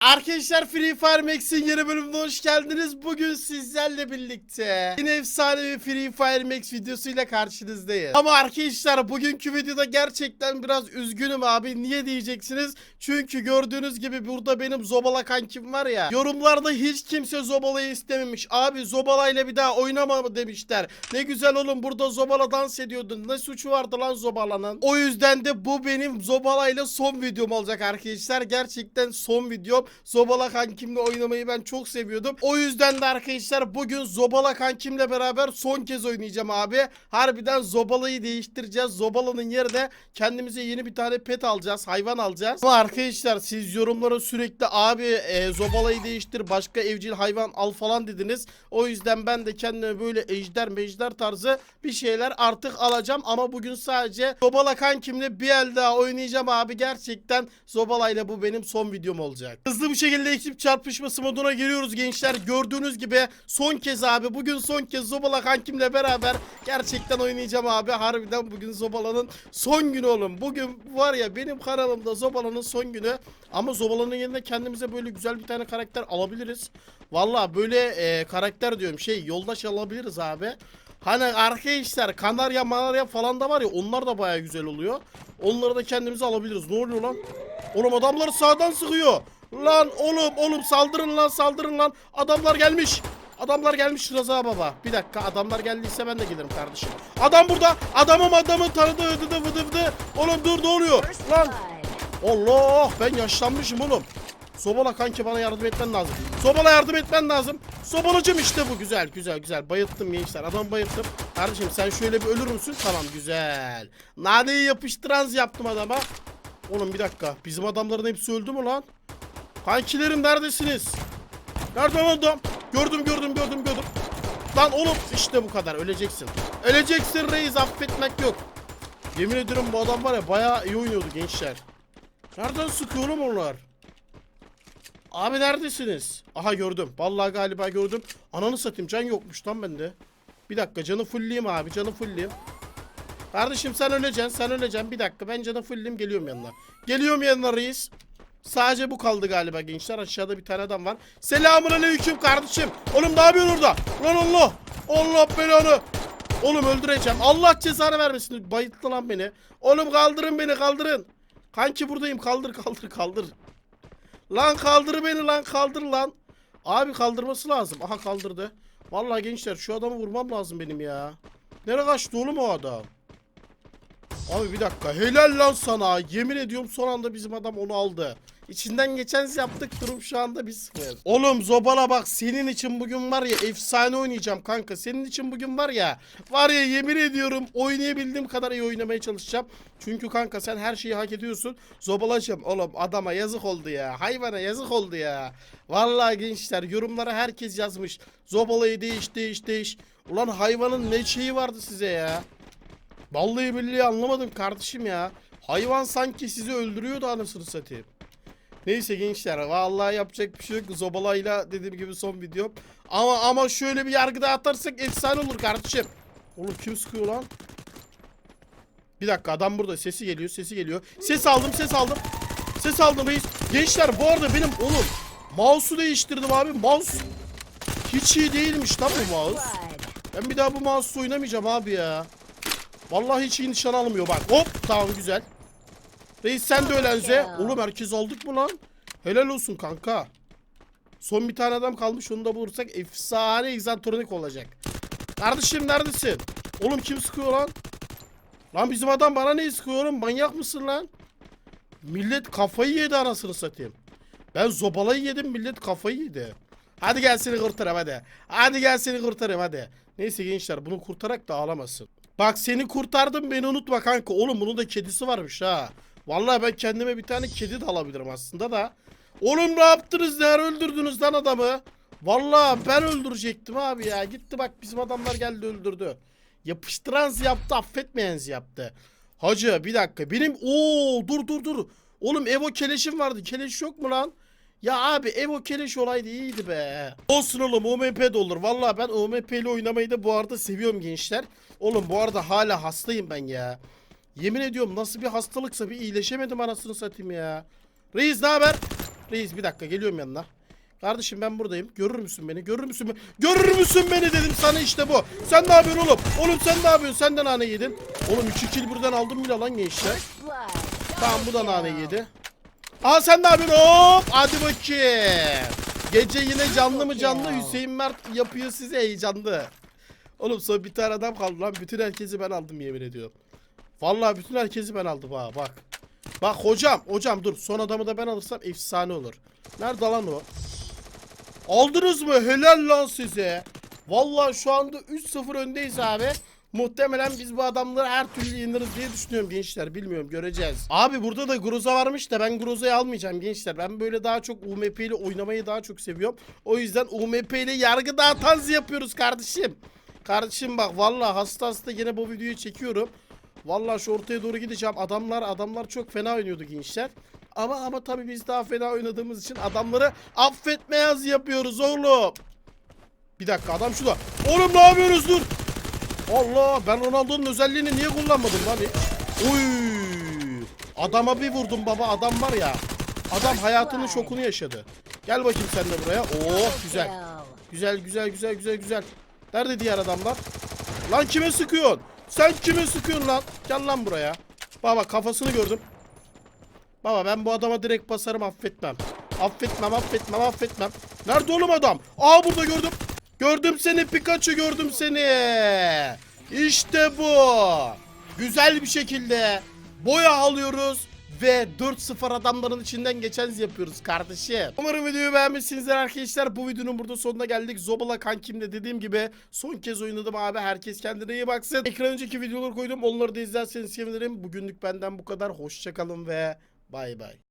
Arkadaşlar Free Fire Max'in yeni bölümüne hoş geldiniz. Bugün sizlerle birlikte yine efsane bir Free Fire Max videosuyla karşınızdayım. Ama arkadaşlar bugünkü videoda gerçekten biraz üzgünüm abi. Niye diyeceksiniz? Çünkü gördüğünüz gibi burada benim Zobala kankim var ya. Yorumlarda hiç kimse Zobala'yı istememiş. Abi Zobala'yla bir daha oynama demişler. Ne güzel oğlum burada Zobala dans ediyordun. Ne suçu vardı lan Zobala'nın? O yüzden de bu benim Zobala'yla son videom olacak arkadaşlar. Gerçekten son videom. Zobala kankimle oynamayı ben çok seviyordum. O yüzden de arkadaşlar bugün Zobala kankimle beraber son kez oynayacağım abi. Harbiden Zobala'yı değiştireceğiz. Zobala'nın yerine kendimize yeni bir tane pet alacağız. Hayvan alacağız. Ama arkadaşlar siz yorumlara sürekli abi e, Zobala'yı değiştir başka evcil hayvan al falan dediniz. O yüzden ben de kendime böyle ejder mejder tarzı bir şeyler artık alacağım. Ama bugün sadece Zobala kankimle bir el daha oynayacağım abi. Gerçekten Zobala ile bu benim son videom olacak. Hızlı bir şekilde ekip çarpışması moduna giriyoruz gençler. Gördüğünüz gibi son kez abi bugün son kez Zobala kankimle beraber gerçekten oynayacağım abi. Harbiden bugün Zobala'nın son günü oğlum. Bugün var ya benim kanalımda Zobala'nın son günü. Ama Zobala'nın yerine kendimize böyle güzel bir tane karakter alabiliriz. Valla böyle e, karakter diyorum şey yoldaş alabiliriz abi. Hani arkadaşlar kanarya manarya falan da var ya onlar da baya güzel oluyor. Onları da kendimize alabiliriz. Ne oluyor lan? Oğlum adamlar sağdan sıkıyor. Lan oğlum oğlum saldırın lan saldırın lan. Adamlar gelmiş. Adamlar gelmiş Rıza baba. Bir dakika adamlar geldiyse ben de gelirim kardeşim. Adam burada. Adamım adamı tanıdı ödüdü vıdı vıdı. Oğlum dur ne oluyor? Lan Allah ben yaşlanmışım oğlum. Sobala kanki bana yardım etmen lazım. Sobala yardım etmen lazım. Sobalacım işte bu güzel güzel güzel. Bayılttım gençler adam bayılttım. Kardeşim sen şöyle bir ölür müsün? Tamam güzel. Naneyi yapıştıranz yaptım adama. Oğlum bir dakika bizim adamların hepsi öldü mü lan? Kankilerim neredesiniz? Nerede lan adam? Gördüm gördüm gördüm gördüm. Lan oğlum işte bu kadar öleceksin. Öleceksin reis affetmek yok. Yemin ediyorum bu adam var ya bayağı iyi oynuyordu gençler. Nereden sıkıyor oğlum onlar? Abi neredesiniz? Aha gördüm. Vallahi galiba gördüm. Ananı satayım can yokmuş lan bende. Bir dakika canı fullleyeyim abi canı fullleyeyim. Kardeşim sen öleceksin sen öleceksin. Bir dakika ben canı fullleyeyim geliyorum yanına. Geliyorum yanına reis. Sadece bu kaldı galiba gençler. Aşağıda bir tane adam var. Selamun aleyküm kardeşim. Oğlum ne yapıyorsun orada? Lan Allah. Allah belanı. Oğlum öldüreceğim. Allah cezanı vermesin. Bayılttı lan beni. Oğlum kaldırın beni kaldırın. Kanki buradayım. Kaldır kaldır kaldır. Lan kaldır beni lan kaldır lan. Abi kaldırması lazım. Aha kaldırdı. Vallahi gençler şu adamı vurmam lazım benim ya. Nereye kaçtı oğlum o adam? Abi bir dakika helal lan sana. Yemin ediyorum son anda bizim adam onu aldı. İçinden geçen yaptık durum şu anda bir. Oğlum Zobala bak senin için bugün var ya efsane oynayacağım kanka. Senin için bugün var ya var ya yemin ediyorum oynayabildiğim kadar iyi oynamaya çalışacağım. Çünkü kanka sen her şeyi hak ediyorsun. Zobalacağım oğlum adama yazık oldu ya. Hayvana yazık oldu ya. Vallahi gençler yorumlara herkes yazmış. Zobalayı değiş değiş değiş. Ulan hayvanın ne şeyi vardı size ya. Vallahi billahi anlamadım kardeşim ya. Hayvan sanki sizi öldürüyordu anasını satayım. Neyse gençler vallahi yapacak bir şey yok. Zobalayla dediğim gibi son video. Ama ama şöyle bir yargıda atarsak efsane olur kardeşim. Oğlum kim sıkıyor lan? Bir dakika adam burada sesi geliyor sesi geliyor. Ses aldım ses aldım. Ses aldım reis. Gençler bu arada benim oğlum mouse'u değiştirdim abi. Mouse hiç iyi değilmiş lan bu mouse. Ben bir daha bu mouse'u oynamayacağım abi ya. Vallahi hiç iyi nişan almıyor bak. Hop tamam güzel. Reis sen de ölenze. Oğlum herkes aldık mı lan? Helal olsun kanka. Son bir tane adam kalmış onu da bulursak efsane egzantronik olacak. Kardeşim neredesin? Oğlum kim sıkıyor lan? Lan bizim adam bana ne sıkıyor oğlum? Manyak mısın lan? Millet kafayı yedi anasını satayım. Ben zobalayı yedim millet kafayı yedi. Hadi gel seni kurtarayım hadi. Hadi gel seni kurtarayım hadi. Neyse gençler bunu kurtarak da ağlamasın. Bak seni kurtardım beni unutma kanka. Oğlum bunun da kedisi varmış ha. Vallahi ben kendime bir tane kedi de alabilirim aslında da. Oğlum ne yaptınız ara öldürdünüz lan adamı? Vallahi ben öldürecektim abi ya. Gitti bak bizim adamlar geldi öldürdü. Yapıştıranız yaptı affetmeyeniz yaptı. Hacı bir dakika benim ooo dur dur dur. Oğlum Evo keleşim vardı. Keleş yok mu lan? Ya abi Evo keleş olaydı iyiydi be. Olsun oğlum OMP de olur. Vallahi ben OMP ile oynamayı da bu arada seviyorum gençler. Oğlum bu arada hala hastayım ben ya. Yemin ediyorum nasıl bir hastalıksa bir iyileşemedim anasını satayım ya. Reis ne haber? Reis bir dakika geliyorum yanına. Kardeşim ben buradayım. Görür müsün beni? Görür müsün beni? Görür müsün beni dedim sana işte bu. Sen ne yapıyorsun oğlum? Oğlum sen ne yapıyorsun? Sen de nane yedin. Oğlum 3 kill buradan aldım bile lan gençler. Tamam bu da nane yedi. Aa sen ne yapıyorsun? Hop hadi bakayım. Gece yine canlı mı canlı Hüseyin Mert yapıyor size heyecanlı. Oğlum son bir tane adam kaldı lan. Bütün herkesi ben aldım yemin ediyorum. Vallahi bütün herkesi ben aldım ha bak. Bak hocam hocam dur son adamı da ben alırsam efsane olur. Nerede lan o? Aldınız mı? Helal lan size. Vallahi şu anda 3-0 öndeyiz abi. Muhtemelen biz bu adamları her türlü yeniriz diye düşünüyorum gençler. Bilmiyorum göreceğiz. Abi burada da Groza varmış da ben Groza'yı almayacağım gençler. Ben böyle daha çok UMP ile oynamayı daha çok seviyorum. O yüzden UMP ile yargı dağıtanız yapıyoruz kardeşim. Kardeşim bak vallahi hasta hasta yine bu videoyu çekiyorum. Vallahi şu ortaya doğru gideceğim. Adamlar adamlar çok fena oynuyordu gençler. Ama ama tabii biz daha fena oynadığımız için adamları affetmeyaz yapıyoruz oğlum. Bir dakika adam şurada. Oğlum ne yapıyorsunuz dur. Allah ben Ronaldo'nun özelliğini niye kullanmadım lan? Uy. Adama bir vurdum baba adam var ya. Adam hayatının şokunu yaşadı. Gel bakayım sen de buraya. Oh güzel. Güzel güzel güzel güzel güzel. Nerede diğer adamlar? Lan kime sıkıyorsun? Sen kime sıkıyorsun lan? Gel lan buraya. Baba kafasını gördüm. Baba ben bu adama direkt basarım affetmem. Affetmem affetmem affetmem. Nerede oğlum adam? Aa burada gördüm. Gördüm seni Pikachu gördüm seni. İşte bu. Güzel bir şekilde boya alıyoruz ve 4-0 adamların içinden geçeniz yapıyoruz kardeşim. Umarım videoyu beğenmişsinizdir arkadaşlar. Bu videonun burada sonuna geldik. Zobala kankimle dediğim gibi son kez oynadım abi. Herkes kendine iyi baksın. Ekran önceki videoları koydum. Onları da izlerseniz sevinirim. Bugünlük benden bu kadar. Hoşçakalın ve bay bay.